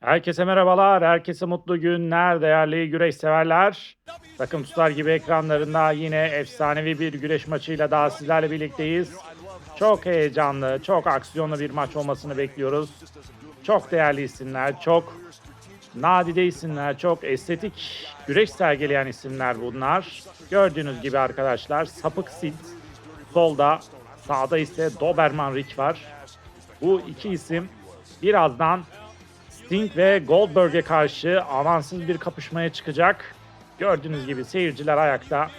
Herkese merhabalar, herkese mutlu günler değerli güreş severler. Takım tutar gibi ekranlarında yine efsanevi bir güreş maçıyla daha sizlerle birlikteyiz. Çok heyecanlı, çok aksiyonlu bir maç olmasını bekliyoruz. Çok değerli isimler, çok nadide isimler, çok estetik güreş sergileyen isimler bunlar. Gördüğünüz gibi arkadaşlar Sapık Sid solda, sağda ise Doberman Rick var. Bu iki isim birazdan Sting ve Goldberg'e karşı amansız bir kapışmaya çıkacak. Gördüğünüz gibi seyirciler ayakta.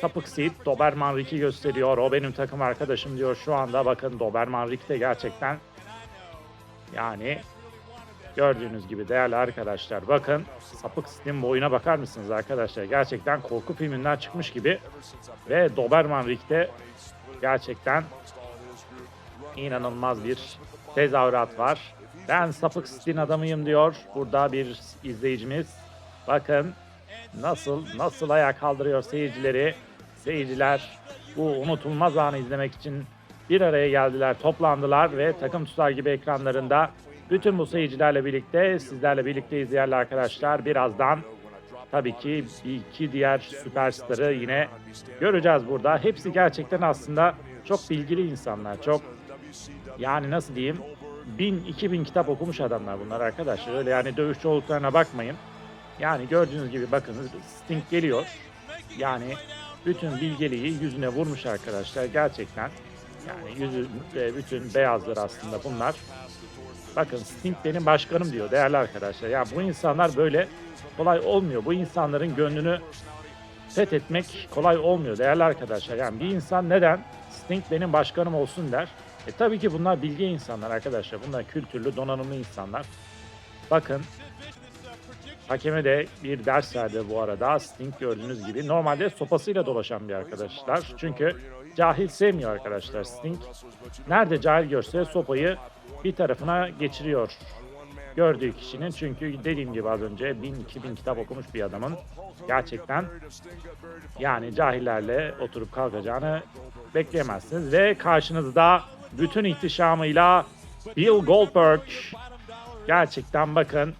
Sapık Sid Doberman Rick'i gösteriyor. O benim takım arkadaşım diyor şu anda. Bakın Doberman Rick de gerçekten yani gördüğünüz gibi değerli arkadaşlar bakın Sapık Sid'in boyuna bakar mısınız arkadaşlar? Gerçekten korku filminden çıkmış gibi. Ve Doberman Rick de gerçekten inanılmaz bir tezahürat var. Ben sapık Sid'in adamıyım diyor. Burada bir izleyicimiz. Bakın nasıl nasıl ayağa kaldırıyor seyircileri. Seyirciler bu unutulmaz anı izlemek için bir araya geldiler, toplandılar ve takım tutar gibi ekranlarında bütün bu seyircilerle birlikte sizlerle birlikte izleyenler arkadaşlar birazdan tabii ki iki diğer süperstarı yine göreceğiz burada. Hepsi gerçekten aslında çok bilgili insanlar, çok yani nasıl diyeyim 1000 2000 kitap okumuş adamlar bunlar arkadaşlar. Öyle yani dövüşçü olduklarına bakmayın. Yani gördüğünüz gibi bakın Sting geliyor. Yani bütün bilgeliği yüzüne vurmuş arkadaşlar gerçekten. Yani yüzü bütün beyazlar aslında bunlar. Bakın Sting benim başkanım diyor değerli arkadaşlar. Ya bu insanlar böyle kolay olmuyor. Bu insanların gönlünü fethetmek kolay olmuyor değerli arkadaşlar. Yani bir insan neden Sting benim başkanım olsun der. E tabii ki bunlar bilgi insanlar arkadaşlar. Bunlar kültürlü, donanımlı insanlar. Bakın hakeme de bir ders verdi bu arada. Sting gördüğünüz gibi. Normalde sopasıyla dolaşan bir arkadaşlar. Çünkü cahil sevmiyor arkadaşlar Sting. Nerede cahil görse sopayı bir tarafına geçiriyor. Gördüğü kişinin çünkü dediğim gibi az önce 1000-2000 kitap okumuş bir adamın gerçekten yani cahillerle oturup kalkacağını bekleyemezsiniz. Ve karşınızda bütün ihtişamıyla Bill Goldberg. Gerçekten bakın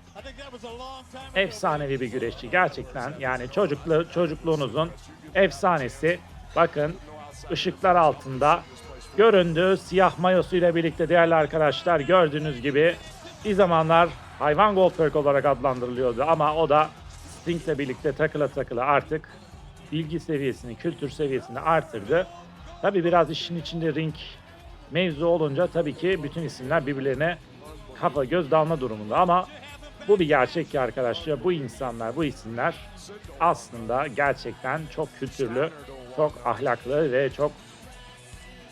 efsanevi bir güreşçi. Gerçekten yani çocuklu, çocukluğunuzun efsanesi. Bakın ışıklar altında göründü siyah mayosuyla birlikte değerli arkadaşlar gördüğünüz gibi bir zamanlar hayvan Goldberg olarak adlandırılıyordu ama o da Sting'le birlikte takıla takıla artık bilgi seviyesini, kültür seviyesini artırdı. Tabi biraz işin içinde ring mevzu olunca tabii ki bütün isimler birbirlerine kafa göz dalma durumunda ama bu bir gerçek ki arkadaşlar bu insanlar, bu isimler aslında gerçekten çok kültürlü, çok ahlaklı ve çok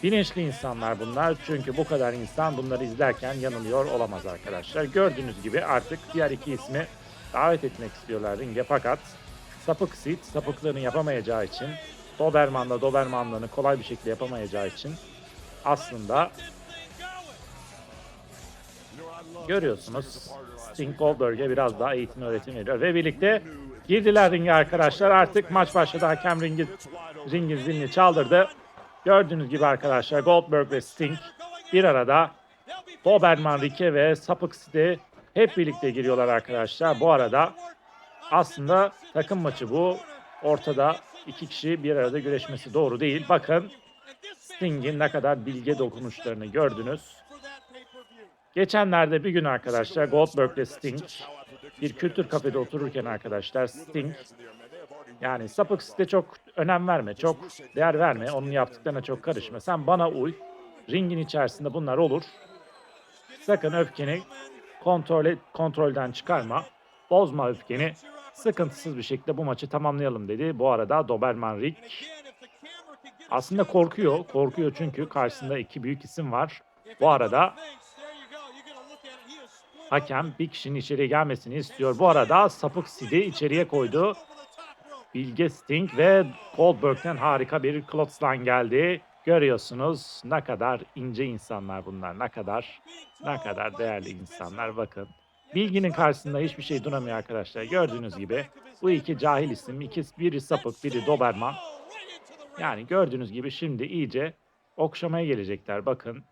bilinçli insanlar bunlar. Çünkü bu kadar insan bunları izlerken yanılıyor olamaz arkadaşlar. Gördüğünüz gibi artık diğer iki ismi davet etmek istiyorlar ringe fakat Sapık Sid sapıklığını yapamayacağı için Doberman'la Dobermanlığını kolay bir şekilde yapamayacağı için aslında görüyorsunuz Sting Goldberg'e biraz daha eğitim öğretim veriyor. Ve birlikte girdiler ringe arkadaşlar. Artık maç başladı. Hakem ringi, ringin zilini çaldırdı. Gördüğünüz gibi arkadaşlar Goldberg ve Sting bir arada Doberman Rick'e ve Sapık Sid'e hep birlikte giriyorlar arkadaşlar. Bu arada aslında takım maçı bu. Ortada iki kişi bir arada güreşmesi doğru değil. Bakın Sting'in ne kadar bilge dokunuşlarını gördünüz. Geçenlerde bir gün arkadaşlar Goldberg ile Sting bir kültür kafede otururken arkadaşlar Sting yani sapık site çok önem verme, çok değer verme, onun yaptıklarına çok karışma. Sen bana uy, ringin içerisinde bunlar olur. Sakın öfkeni kontrol et, kontrolden çıkarma, bozma öfkeni. Sıkıntısız bir şekilde bu maçı tamamlayalım dedi. Bu arada Doberman Rick aslında korkuyor. Korkuyor çünkü karşısında iki büyük isim var. Bu arada hakem bir kişinin içeriye gelmesini istiyor. Bu arada Sapık Sid'i içeriye koydu. Bilge Sting ve Goldberg'den harika bir clothesline geldi. Görüyorsunuz ne kadar ince insanlar bunlar. Ne kadar ne kadar değerli insanlar bakın. Bilginin karşısında hiçbir şey duramıyor arkadaşlar. Gördüğünüz gibi bu iki cahil isim, ikisi biri sapık, biri Doberman. Yani gördüğünüz gibi şimdi iyice okşamaya gelecekler. Bakın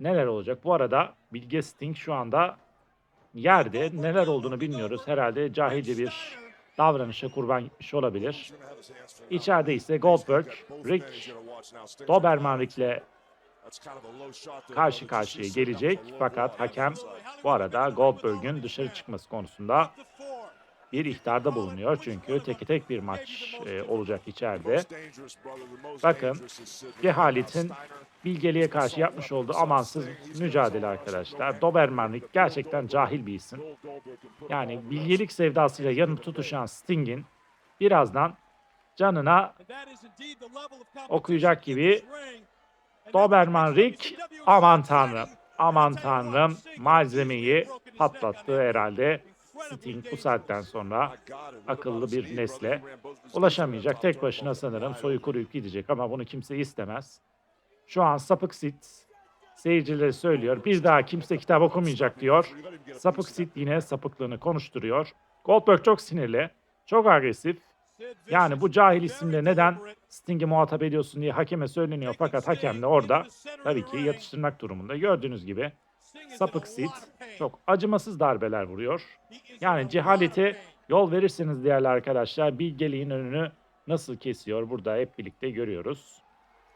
neler olacak. Bu arada Bilge Sting şu anda yerde neler olduğunu bilmiyoruz. Herhalde cahilce bir davranışa kurban gitmiş olabilir. İçeride ise Goldberg, Rick, Doberman Rick'le karşı karşıya gelecek. Fakat hakem bu arada Goldberg'ün dışarı çıkması konusunda bir ihtarda bulunuyor. Çünkü teke tek bir maç e, olacak içeride. Bakın cehaletin bilgeliğe karşı yapmış olduğu amansız mücadele arkadaşlar. Doberman Rick gerçekten cahil bir isim. Yani bilgelik sevdasıyla yanıp tutuşan Sting'in birazdan canına okuyacak gibi Doberman Rick aman tanrım aman tanrım malzemeyi patlattı herhalde. Sting bu saatten sonra akıllı bir nesle ulaşamayacak. Tek başına sanırım soyu kuruyup gidecek ama bunu kimse istemez. Şu an Sapık Sit seyircileri söylüyor. Bir daha kimse kitap okumayacak diyor. Sapık Sit yine sapıklığını konuşturuyor. Goldberg çok sinirli, çok agresif. Yani bu cahil isimle neden Sting'i muhatap ediyorsun diye hakeme söyleniyor. Fakat hakem de orada tabii ki yatıştırmak durumunda. Gördüğünüz gibi Sapık Sid çok acımasız darbeler vuruyor. Yani cehalete yol verirseniz değerli arkadaşlar bilgeliğin önünü nasıl kesiyor burada hep birlikte görüyoruz.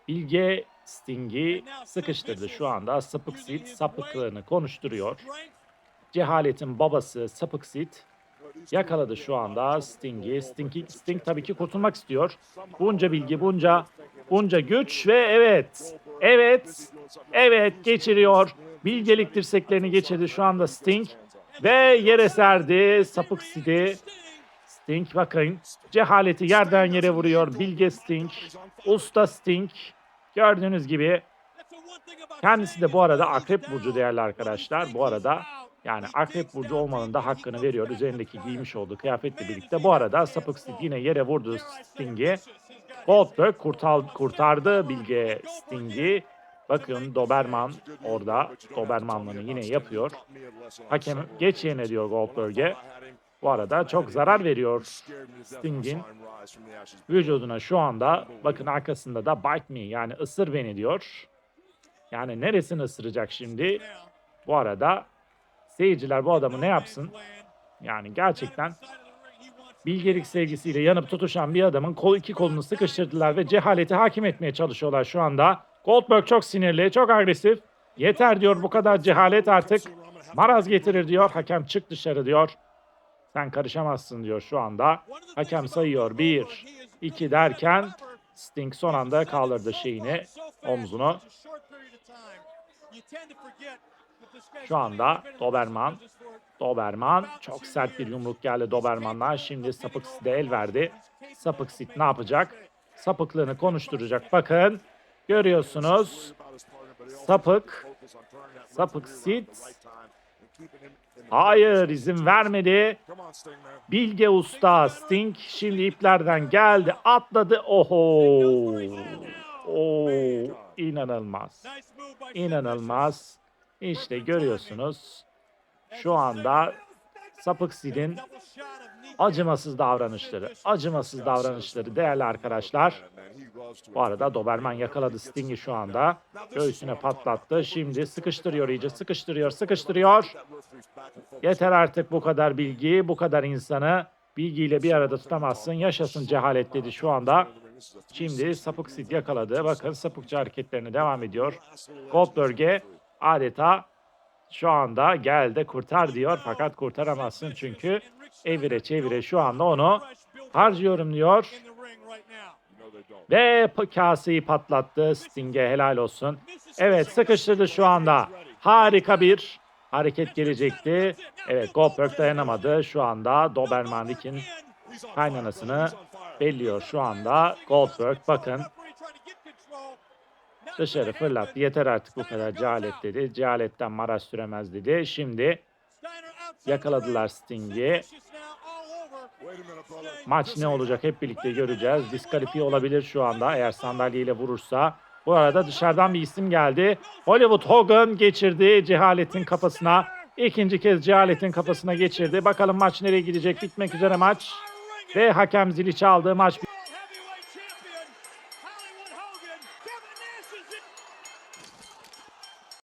Bilge Sting'i sıkıştırdı şu anda. Sapık Sid sapıklığını konuşturuyor. Cehaletin babası Sapık Sid yakaladı şu anda Sting'i. Sting, Sting tabii ki kurtulmak istiyor. Bunca bilgi, bunca bunca güç ve evet, evet, evet geçiriyor. Bilgelik dirseklerini geçirdi şu anda Sting ve yere serdi sapık Sid'i. Sting bakın cehaleti yerden yere vuruyor. Bilge Sting, usta Sting. Gördüğünüz gibi kendisi de bu arada akrep burcu değerli arkadaşlar. Bu arada yani akrep burcu olmanın da hakkını veriyor. Üzerindeki giymiş olduğu kıyafetle birlikte. Bu arada sapık Sting yine yere vurdu Sting'i. Goldberg kurtar, kurtardı Bilge Sting'i. Bakın Doberman orada Dobermanlığını yine yapıyor. Hakem geç yerine diyor Goldberg'e. Bu arada çok zarar veriyor Sting'in vücuduna şu anda. Bakın arkasında da bite me yani ısır beni diyor. Yani neresini ısıracak şimdi? Bu arada seyirciler bu adamı ne yapsın? Yani gerçekten bilgelik sevgisiyle yanıp tutuşan bir adamın kol iki kolunu sıkıştırdılar ve cehaleti hakim etmeye çalışıyorlar şu anda. Goldberg çok sinirli, çok agresif. Yeter diyor bu kadar cehalet artık. Maraz getirir diyor. Hakem çık dışarı diyor. Sen karışamazsın diyor şu anda. Hakem sayıyor. Bir, iki derken Sting son anda kaldırdı şeyini, omzunu. Şu anda Doberman, Doberman çok sert bir yumruk geldi Doberman'dan. Şimdi Sapık Sid'e el verdi. Sapık Sid ne yapacak? Sapıklığını konuşturacak. Bakın görüyorsunuz. Sapık, Sapık Sid. Hayır izin vermedi. Bilge Usta Sting şimdi iplerden geldi atladı. Oho. Oo, inanılmaz. İnanılmaz. İşte görüyorsunuz. Şu anda Sapık Sid'in acımasız davranışları, acımasız davranışları değerli arkadaşlar. Bu arada Doberman yakaladı Sting'i şu anda. Göğsüne patlattı. Şimdi sıkıştırıyor iyice, sıkıştırıyor, sıkıştırıyor. Yeter artık bu kadar bilgi, bu kadar insanı bilgiyle bir arada tutamazsın. Yaşasın cehalet dedi şu anda. Şimdi Sapık Sid yakaladı. Bakın sapıkça hareketlerine devam ediyor. Goldberg'e adeta şu anda gel de kurtar diyor. Fakat kurtaramazsın çünkü evire çevire şu anda onu harcıyorum diyor. Ve kaseyi patlattı. Sting'e helal olsun. Evet sıkıştırdı şu anda. Harika bir hareket gelecekti. Evet Goldberg dayanamadı. Şu anda Doberman Rick'in kaynanasını belliyor şu anda. Goldberg bakın dışarı fırlattı. Yeter artık bu kadar cehalet dedi. Cehaletten maraz süremez dedi. Şimdi yakaladılar Sting'i. Maç ne olacak hep birlikte göreceğiz. Diskalifiye olabilir şu anda eğer sandalyeyle vurursa. Bu arada dışarıdan bir isim geldi. Hollywood Hogan geçirdi cehaletin kafasına. İkinci kez cehaletin kafasına geçirdi. Bakalım maç nereye gidecek? Bitmek üzere maç. Ve hakem zili çaldı. Maç